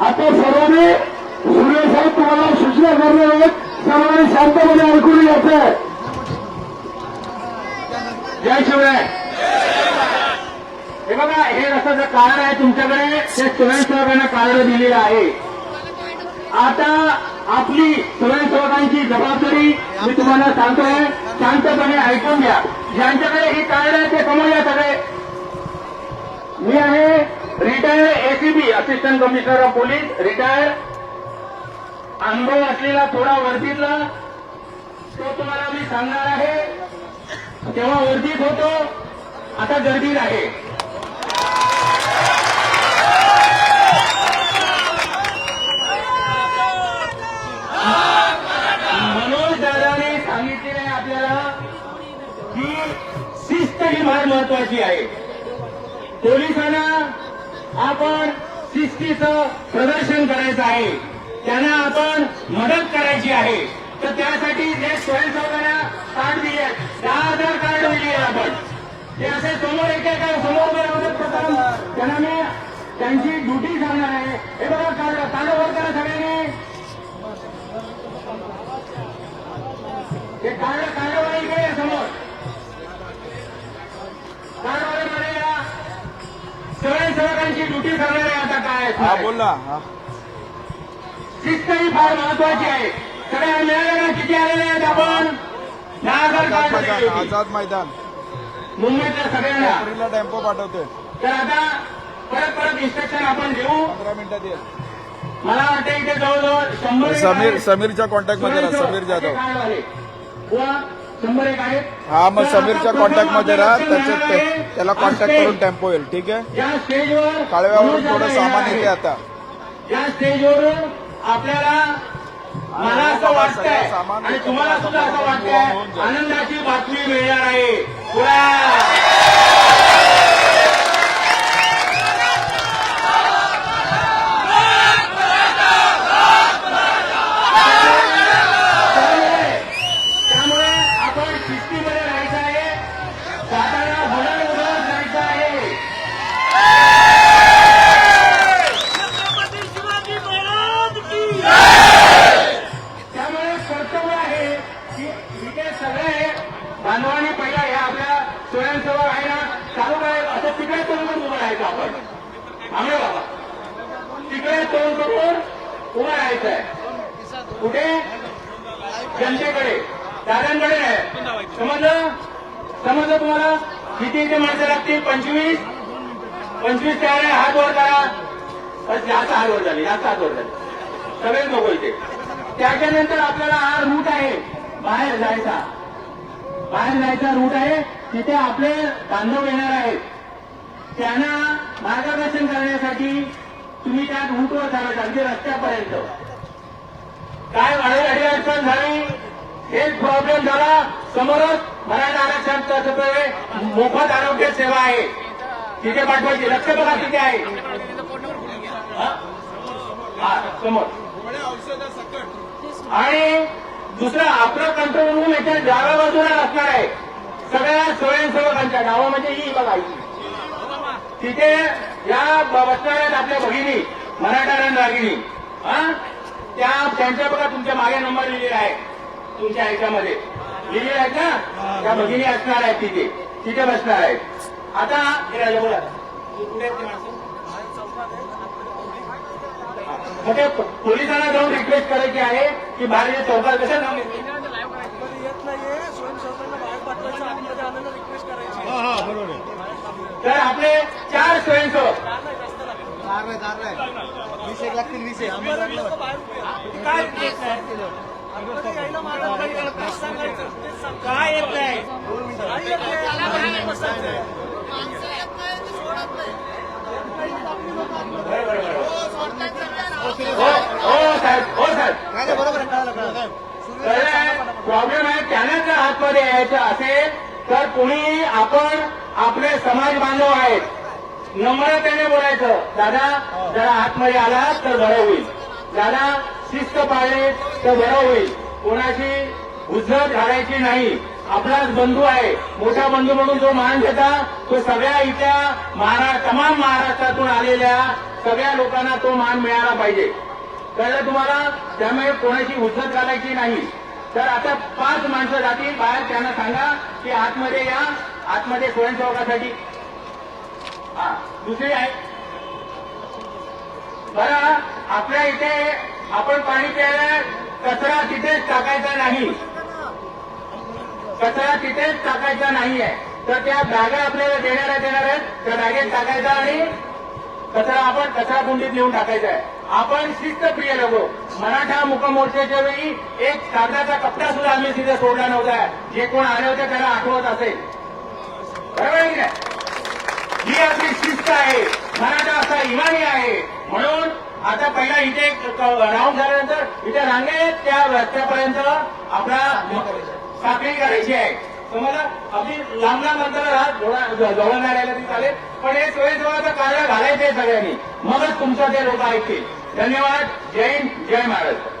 आता सर्वांनी सुरेश साहेब तुम्हाला सूचना करणार आहेत. सर्वांनी शांतपणे ऐकून घ्यायचं आहे. जय शिवराय. हे बघा हे रस्त्याचं कारण आहे तुमच्याकडे. ते स्वयंसेवकांना कारण दिलेलं आहे. आता आपली स्वयंसेवकांची जबाबदारी मी तुम्हाला सांगतोय. शांतपणे ऐकून घ्या. ज्यांच्याकडे ही कारण आहे ते समोर या सगळे. मी आहे retired ACB assistant commissioner of police retired अनुभव असलेला थोडा वर्दीतला तो तुम्हाला मी सांगणार आहे. तेव्हा वर्दीत होतो. आता गर्दीत आहे. मनोज दादाने सांगितलेलं आहे आपल्याला की शिस्त ही फार महत्वाची आहे. आपण शिस्तीचं प्रदर्शन करायचं आहे. त्यांना आपण मदत करायची आहे. तर त्यासाठी जे स्वयंसेवकांना कार्ड दिले दहा हजार कार्ड दिले आहेत आपण. ते असे समोर एकेका समोर प्रथम त्यांना मी त्यांची ड्युटी सांगणार आहे. हे बघा कार्ड कार्ड वर करा सगळ्यांनी. हे कार्ड कार्ड स्वयंसेवकांची ड्युटी सांगणार आहे आता काय हा बोल ना. हा. शिस्त ही फार महत्वाची आहे. सगळ्या मिळालेल्या किती आलेले आहेत आपण? आझाद मैदान मुंबईतल्या सगळ्यांना. टेम्पो पाठवते. तर आता परत परत इन्स्ट्रक्शन आपण देऊ. पंधरा मिनिटात ये मला वाटतं इथे जवळजवळ शंभर समीर. समीरच्या कॉन्टॅक्टमध्ये समीर जाधव. हा मग समीरच्या कॉन्टॅक्टमध्ये राहा प्रथम आपलं त्याच्यात लक्षण ते- त्याला कॉन्टॅक्ट करून टेम्पो येईल ठीक आहे या स्टेजवर काळव्यावरून थोडं सामान येते. आता या स्टेजवरून आपल्याला मला असं वाटतंय आणि. तुम्हाला सुद्धा असं वाटतंय. आनंदाची बातमी मिळणार आहे काय तिकडे तोंड करून उभं राहायचं आपण. थांबे बाबा. तिकडे तोंड करून उभं राहायचं आहे कुठे? जनतेकडे. दादांकडे. नाही समजलं? समजलं तुम्हाला? किती इथे माणसं लागतील? पंचवीस? पंचवीस तयार आहे. हात वर करा. बस जास्त हात वर झाले. जास्त हात वर झाले. सगळेच नको इथे. त्याच्यानंतर आपल्याला हा रूट आहे. बाहेर जायचा. बाहेर जायचा रूट आहे. तिथे आपले बांधव येणार आहेत. त्यांना मार्गदर्शन करण्यासाठी तुम्ही त्यात रूटवर चालत अगदी रस्त्यापर्यंत. काय अडचणी अडचण झाली? हेच प्रॉब्लेम झाला. समोरच मराठा आरक्षण मोफत आरोग्य सेवा आहे. तिथे पाठवायची. लक्ष बघा तिथे आहे. समोर. आणि दुसरं आपलं कंट्रोल रूम याच्या डाव्या बाजूला असणार आहे. सगळ्या स्वयंसेवकांच्या गावामध्ये ही बघा तिथे या ब- बसणार आहेत आपल्या भगिनी मराठा रणरागिणी हा? त्या त्यांच्या बघा तुमच्या मागे नंबर लिहिलेला आहे तुमच्या ह्याच्यामध्ये. लिहिलेले आहेत ना? त्या भगिनी असणार आहेत तिथे. तिथे बसणार आहेत. आता हे राजा बोला. कुठे आहेत ते माणसं? मग ते पोलिसांना जाऊन रिक्वेस्ट करायची आहे की भारतीय चौकात कसं नाव येत नाहीये. स्वयंसेवकांना बाहेर पाठवायचं. आतमध्ये आणायला रिक्वेस्ट करायची तर आपले चार स्वयंसेवक. काय? येत नाही काही त्रास सांगायचं ते सांग. काय येत नाही काय येत नाही? बसायचं. हो हो साहेब हो साहेब. प्रॉब्लेम आहे त्यांना जर आतमध्ये यायचं असेल तर कुणी आपण आपले समाज बांधव आहेत. नम्रतेने बोलायचं. दादा जरा आतमध्ये आला तर बरं होईल. दादा शिस्त पाळले तर बरं होईल. कोणाची उजत घालायची नाही. आपलाच बंधू आहे. मोठा बंधू म्हणून जो मान घेता तो सगळ्या इथल्या महारा तमाम महाराष्ट्रातून आलेल्या सगळ्या लोकांना तो मान मिळाला पाहिजे. कळलं तुम्हाला? त्यामुळे कोणाची उजत घालायची नाही. तर आता पाच माणसं जातील. बाहेर त्यांना सांगा की आतमध्ये या. आतमध्ये स्वयंसेवकासाठी हा दुसरी आहे. बरं आपल्या इथे आपण पाणी प्यायला कचरा तिथेच टाकायचा नाही. कचरा तिथेच टाकायचा नाहीये. तर त्या बॅगा आपल्याला देणाऱ्या देणार आहेत त्या बॅगेत टाकायचा आणि कचरा आपण कचरा कुंडीत नेऊन टाकायचा आहे. आपण शिस्तप्रिय लोक मराठा मुकमोर्चाच्या वेळी एक कागदाचा कपडा सुद्धा आम्ही तिथे सोडला नव्हता. जे कोण आले होते त्याला आठवत असेल. बरोबर आहे ही आपली शिस्त आहे. मराठा असा इमानी आहे. म्हणून आता पहिला इथे राऊंड झाल्यानंतर इथे रांगेत त्या रस्त्यापर्यंत आपला साखळी करायची आहे. तुम्हाला अगदी लांब लांब अंतर जवळ नाही राहिलं तरी चालेल. पण हे सोयीजवळचं कार्य घालायचं आहे सगळ्यांनी. मगच तुमचं ते लोक ऐकतील. धन्यवाद. जय हिंद. जय महाराष्ट्र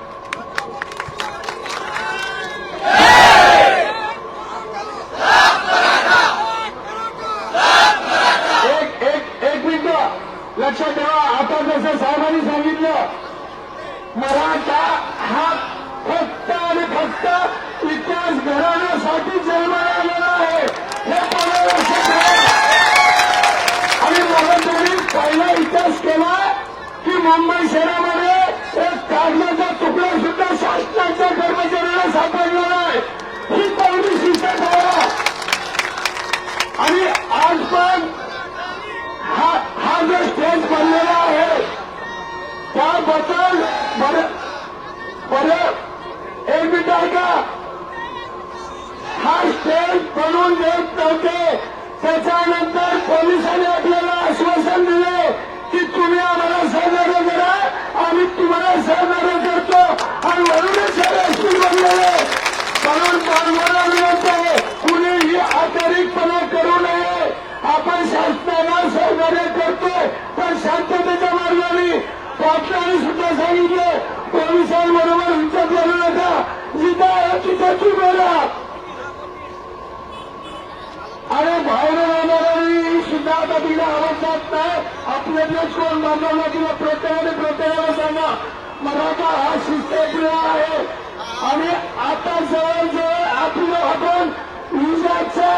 आज हा हा जो स्टेज बनलेला आहे त्याबद्दल बरं बरं एक मिनिट ऐका. हा स्टेज बनवून देत नव्हते. त्याच्यानंतर पोलिसांनी आपल्याला आश्वासन दिले की तुम्ही आम्हाला सहकार्य करा आम्ही तुम्हाला सहकार्य करतो. आणि म्हणूनच हे स्कूल बनलेले. म्हणून आपण शांततेच्या मार्गाने. पाटलांनी सुद्धा सांगितलं पोलिसांबरोबर हिंसा करू नका. जिथं आहे तिथं तुम्ही राहा अरे बाहेर राहणारी सुद्धा आता तिला आवडतात जात नाही आपले देश कोण बांधवला तिला प्रत्येकाने प्रत्येकाला सांगा मराठा हा शिस्तप्रिय आहे. आणि आता जवळजवळ आपलं आपण विजाचा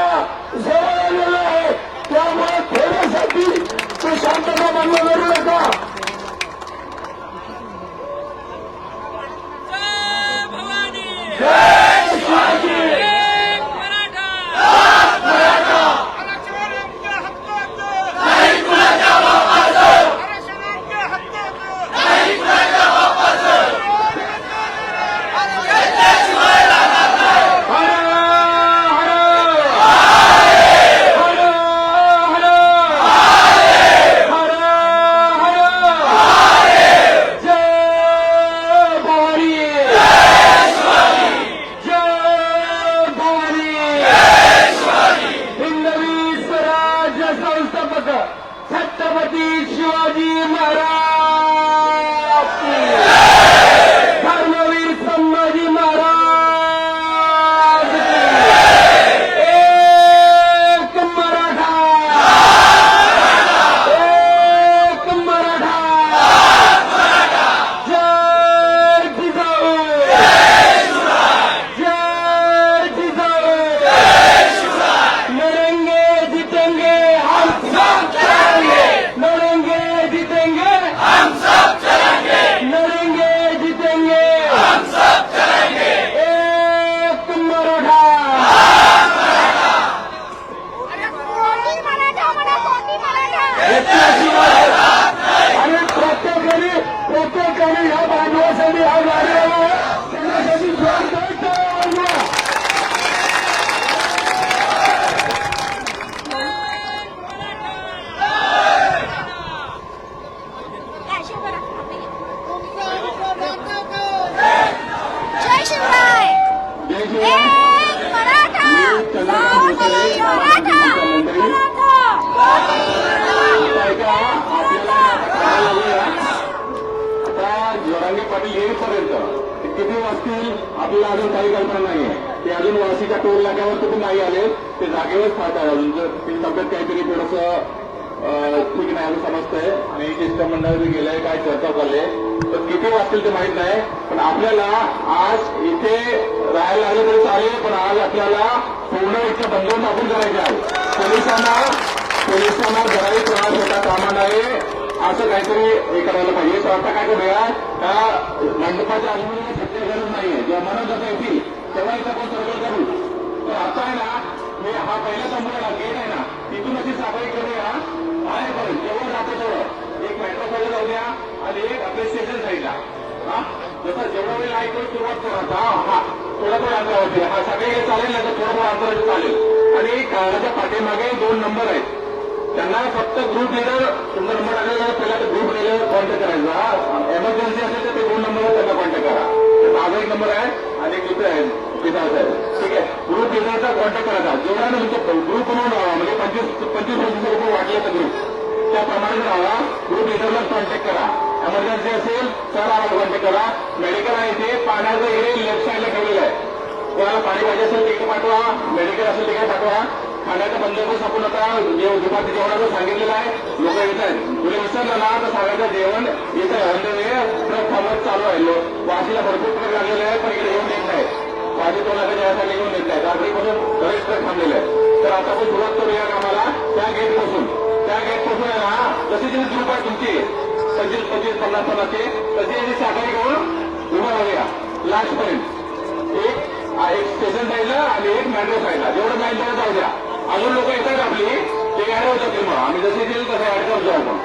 जवळ आलेलो आहे. त्यामुळे थोड्यासाठी तो शांतता असतील आपल्याला अजून काही कल्पना नाहीये. ते अजून वाशीच्या टोल नाक्यावर कुठून नाही आले ते जागेवर थांबतात अजून जर ती तब्येत काहीतरी थोडस ठीक नाही असं समजतंय. आणि शिष्टमंडळ गेलंय काय चर्चा चालली तर किती वाचतील ते माहीत नाही. पण आपल्याला आज इथे राहायला लागलं तरी चालेल पण आज आपल्याला पूर्ण इथं बंदोबस्त आपण करायचे आहे. पोलिसांना पोलिसांना जराही त्रास होता कामा नये असं काहीतरी हे करायला पाहिजे. तर आता काय करूया त्या मंडपाच्या अजून नाहीये जेव्हा म्हणत जाता येतील तेव्हा इथं आपण सर्व करू तर आता आहे ना हे हा पहिला संपूर्ण गेट आहे ना तिथून अशी साफाई करूया. बाहेर करू जेवढं जातं तेवढं एक मेट्रो साईडला जाऊ द्या आणि एक आपल्या स्टेशन साईडला हा? जसं जेवढा वेळ आहे तो सुरुवात करू. आता हा. थोडा थोडा अंतरावरती हा सगळे चालेल ना तर थोडं थोडं अंतरावरती चालेल. आणि काळाच्या पाठीमागे दोन नंबर आहेत. त्यांना फक्त ग्रुप लिडर तुमचा नंबर टाकला आहे, पहिला ग्रुप लिडर कॉन्टॅक्ट करायचा. एमर्जन्सी असेल तर ते दोन नंबरवर त्यांना कॉन्टॅक्ट करा. माझा एक नंबर आहे आणि मित्र आहे पिताचा आहे ठीक आहे. ग्रुप लिडरचा कॉन्टॅक्ट करायचा जेवढा ना तुमचा ग्रुप म्हणून राहा. म्हणजे पंचवीस पंचवीस पंचवीस रुपये वाटले तर ग्रुप त्याप्रमाणे राहा. ग्रुप लिडरला कॉन्टॅक्ट करा. एमर्जन्सी असेल तर आम्हाला कॉन्टॅक्ट करा. मेडिकल आहे इथे पाण्याचं हे लेफ्ट साईडला ठेवलेलं आहे. कोणाला पाणी पाहिजे असेल तिकडे पाठवा. मेडिकल असेल तिकडे पाठवा. खाण्याचा बंदोबस्त आपण आता जेव दुपारच्या जेवणाचं सांगितलेलं आहे. लोक येत आहेत. तुला विसरलं ना तर सांगायचं जेवण येत आहे ऑन द वे ट्रक थांबत चालू आहे. लोक वाशीला भरपूर ट्रक लागलेले आहे पण इकडे येऊन येत नाही. भाजी तोंडाच्या यासाठी येऊन येत नाही. रात्रीपासून बरेच ट्रक थांबलेले आहे तर आता आपण सुरुवात करूया कामाला त्या गेटपासून. त्या गेटपासून आहे ना तशी जी ग्रुप आहे तुमची पंचवीस पंचवीस पन्नास पन्नासची तशी याची साखळी घेऊन उभा राहूया. लास्ट पर्यंत एक एक स्टेशन साईडला आणि एक मेट्रो साईडला जेवढं जाईल तेवढं जाऊ द्या. अजून लोक येतात आपली. ते ऍड होतात मग आम्ही जसे दिलं तसे ऍड करतो आपण